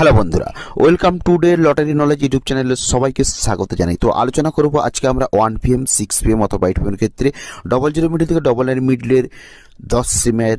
Hello বন্ধুরা, welcome to dear lottery knowledge YouTube চ্যানেলে সবাইকে স্বাগত জানাই। তো আলোচনা করব আজকে আমরা ওয়ান পিএম সিক্স পিএম অথবা এইট পিএম ক্ষেত্রে। ডবল জিরো মিডিল থেকে ডবল নাইন মিডলের দশ সিমের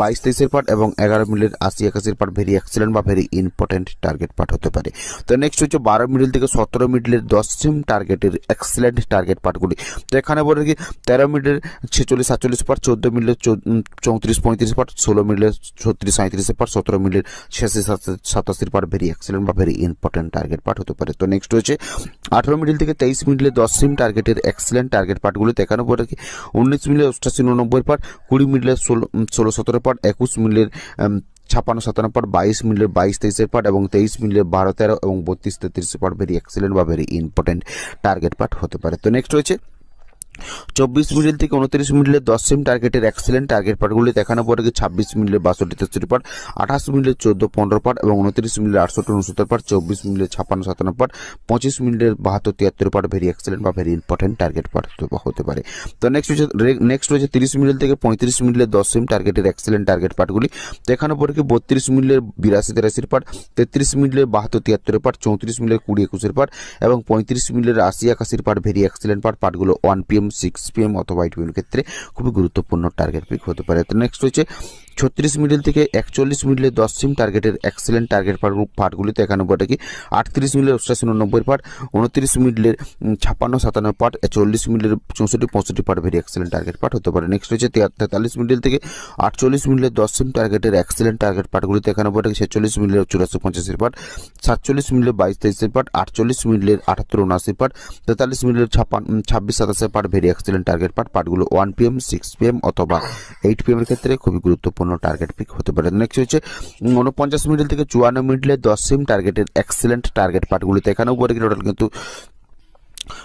বাইশ তেইশের পার্ট এবং এগারো মিডলের আশি একাশির পার্ট ভেরি এক্সেলেন্ট বা ভেরি ইম্পর্টেন্ট টার্গেট পার্ট হতে পারে। তো নেক্সট হচ্ছে বারো মিডিল থেকে সতেরো মিডিলের দশ সিম টার্গেটের এক্সেলেন্ট টার্গেট পার্টগুলি তো এখানে বলে কি তেরো মিডলের ছেচল্লিশ, সাতচল্লিশ পার্ট চোদ্দ মিডলের চৌত্রিশ, পঁয়ত্রিশ পার্ট ষোলো মিডলের ছত্রিশ সাঁত্রিশের পার্ট সতেরো মিডলের ছিয়াশি সাতাশির পার্ট ভেরি এক্সেলেন্ট বা ভেরি ইম্পর্টেন্ট টার্গেট পার্ট হতে পারে। তো নেক্সট হচ্ছে আঠেরো মিডিল থেকে তেইশ মিডলের দশ সিম টার্গেটের এক্সেলেন্ট টার্গেট পার্টগুলিতে এখানে বলে কি উনিশ মিডলের অষ্টাশি, উননব্বই পার্ট কুড়ি মিডলের ষোলো ষোলো, সতেরো পার্ট, একুশ মিলের ছাপান্ন সাতান্ন পাট বাইশ মিলের বাইশ, তেইশের পাট এবং তেইশ মিলের বারো, তেরো এবং বত্রিশ তেত্রিশের পাট ভেরি এক্সেলেন্ট বা ভেরি ইম্পর্টেন্ট টার্গেট পার্ট হতে পারে। তো নেক্সট রয়েছে চব্বিশ মিনিট থেকে উনত্রিশ মিনিটের দশ সেম টার্গেটের এক্সেলেন্ট টার্গেট পার্টগুলি দেখানো পরে ছাব্বিশ মিনিটের বাষট্টি তেষট্টি পার্ট আঠাশ মিনিটের চোদ্দ পনেরো পার্ট এবং উনত্রিশ মিনিটের আটষট্টি উনসত্তর পার্ট চব্বিশ মিনিটের ছাপ্পান্ন সাতান্ন পার্ট পঁচিশ মিনিটের বাহাত্তর তিয়াত্তর পার্ট ভেরি এক্সেলেন্ট বা ভেরি ইম্পর্টেন্ট টার্গেট পার্ট হতে পারে। তো নেক্সট হচ্ছে নেক্সট রয়েছে তিরিশ মিনিট থেকে পঁয়ত্রিশ মিনিটের দশ সেম টার্গেটের এক্সেলেন্ট টার্গেট পার্টগুলি দেখানো পরে কি বত্রিশ মিনিটের বিরাশি তেরাশির পার্ট তেত্রিশ মিনিটের বাহাত্তর তিয়াত্তরের পার্ট চৌত্রিশ মিনিটের কুড়ি একুশের পার্ট এবং পঁয়ত্রিশ মিনিটের আশি একাশির পার্ট ভেরি এক্সেলেন্ট পার্ট পার্টগুলো ওয়ান পিএম সিক্স পিএম অথবা এইট পিএম ক্ষেত্রে খুবই গুরুত্বপূর্ণ টার্গেট পিক হতে পারে। তো নেক্সট হচ্ছে ছত্রিশ মিডল থেকে একচল্লিশ মিডলে দশ সিম টার্গেটের এক্সেলেন্ট টার্গেট পার্টগুলিতে এখানে বটে কি? আটত্রিশ মিডলের অষ্টাশি উননব্বই পার্ট উনত্রিশ মিডলের ছাপ্পান্ন সাতান্ন পার্ট চল্লিশ মিডলের চৌষট্টি পঁয়ষট্টি part very excellent target part হতে পারে। নেক্সট হচ্ছে তেতাল্লিশ মিডল থেকে আটচল্লিশ মিডলের দশ সিম টার্গেটের এক্সেলেন্ট টার্গেট পার্টগুলিতে এখানে বটে ছেচল্লিশ মিডলের চুরাশি পঞ্চাশের পার্ট সাতচল্লিশ মিডলের বাইশ তেইশের পার্ট আটচল্লিশ মিডলের আটাত্তর উনআশি পার্ট তেতাল্লিশ মিডলের ছাপ্পান্ন ছাব্বিশ সাতাশের part very excellent target part পার্টগুলো ওয়ান পিএম সিক্স পিএম অথবা এইট পিএমের ক্ষেত্রে খুবই গুরুত্বপূর্ণ। টার্গেট পিক হতে পারে। নেক্সট হচ্ছে উনপঞ্চাশ মিডিল থেকে চুয়ান্ন মিডলে দশ সিম টার্গেটের এক্সেলেন্ট টার্গেট পার্টগুলিতে এখানেও বলে টোটাল কিন্তু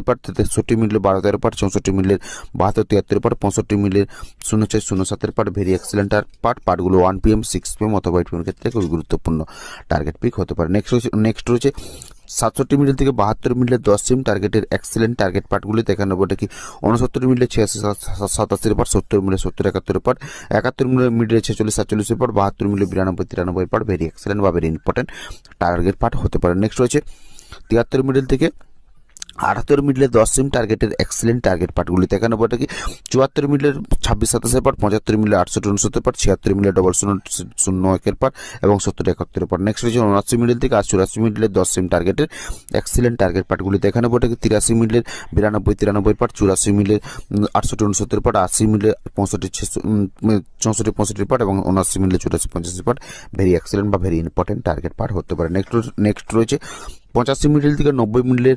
তেতাল্লিশের পার্ট তেষট্টি মিনিটের বারো তেরো পার্ট চৌষট্টি মিনিটের বাহাত্তর, তিয়াত্তর পার্ট পঁয়ষট্টি মিনিটের শূন্য ছয়, শূন্য সাতের পার্ট ভেরি এক্সেলেন্ট পার্ট পার্টগুলো ওয়ান পিএম সিক্স পিএম অথবা এইট পিএম ক্ষেত্রে খুবই গুরুত্বপূর্ণ। টার্গেট পিক হতে পারে। নেক্সট রয়েছে নেক্সট রয়েছে সাতষট্টি মিনিট থেকে বাহাত্তর মিনিটের দশ সিম টার্গেটের এক্সেলেন্ট টার্গেট পার্টগুলি দেখানো বটে কি উনসত্তর মিনিটে ছিয়াশি সাতাশির পার, সত্তর মিনিটে সত্তর, একাত্তর পার, একাত্তর মিনিট মিনিটে ছেচল্লিশ, সাতচল্লিশের পর, বাহাত্তর মিনিটে বিরানব্বই, তিরানব্বই পার ভেরি এক্সেলেন্ট বা ভেরি ইম্পর্টেন্ট টার্গেট পার্ট হতে পারে। নেক্সট রয়েছে তিয়াত্তর মিনিট থেকে আটাত্তর মিডলে দশ সিম টার্গেটের এক্সেলেন্ট টার্গেট পার্টগুলিতে এখানে বলতে কি, চুয়াত্তর মিডলের ছাব্বিশ সাতাশের পার্ট পঁচাত্তর মিলে আটষট্টি উনসত্তর পার্ট ছিয়াত্তর মিলে ডবল শূন্য শূন্য একের পার্ট এবং সত্তর একাত্তর পার্ট নেক্সট রয়েছে উনআশি মিডল থেকে আর চুরাশি মিডলের দশ সিম টার্গেটের এক্সেলেন্ট টার্গেট পার্টগুলিতে এখানে বলতে কি, তিরাশি মিডলের বিরানব্বই, তিরানব্বই পার্ট চুরাশি মিলের আটষট্টি উনসত্তর পার্ট আশি মিলে পঁয়ষট্টি চৌষট্টি, পঁয়ষট্টি পার্ট এবং উনআশি মিলে চুরাশি পঞ্চাশি পার্ট ভেরি এক্সেলেন্ট বা ভেরি ইম্পর্টেন্ট টার্গেট পার্ট হতে পারে। নেক্সট নেক্সট রয়েছে পঁচাশি মিডল থেকে নব্বই মিডলের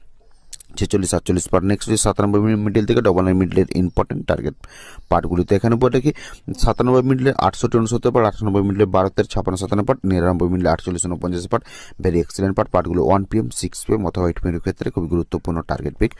ছেচল্লিশ, সাতচল্লিশ পার্ট নেক্সট হচ্ছে সাতানব্বই মিডিল থেকে ডবল নাইন মিডলের ইম্পর্টেন্ট টার্গেট পার্টগুলিতে এখানে বলে দেখি সাতানব্বই মিডলে আটষট্টি উনসত্তর পার্ট আটানব্বই মিডলে বারোতের ছাপান্ন, সাতান্ন পার্ট নিরানব্বই মিডলে আটচল্লিশ উনপঞ্চাশ পার্ট ভেরি এক্সিলেন্ট পার্ট পার্টগুলো ওয়ান পিএম সিক্স পিএম অথবা এইট পিএম ক্ষেত্রে খুবই গুরুত্বপূর্ণ টার্গেট পিক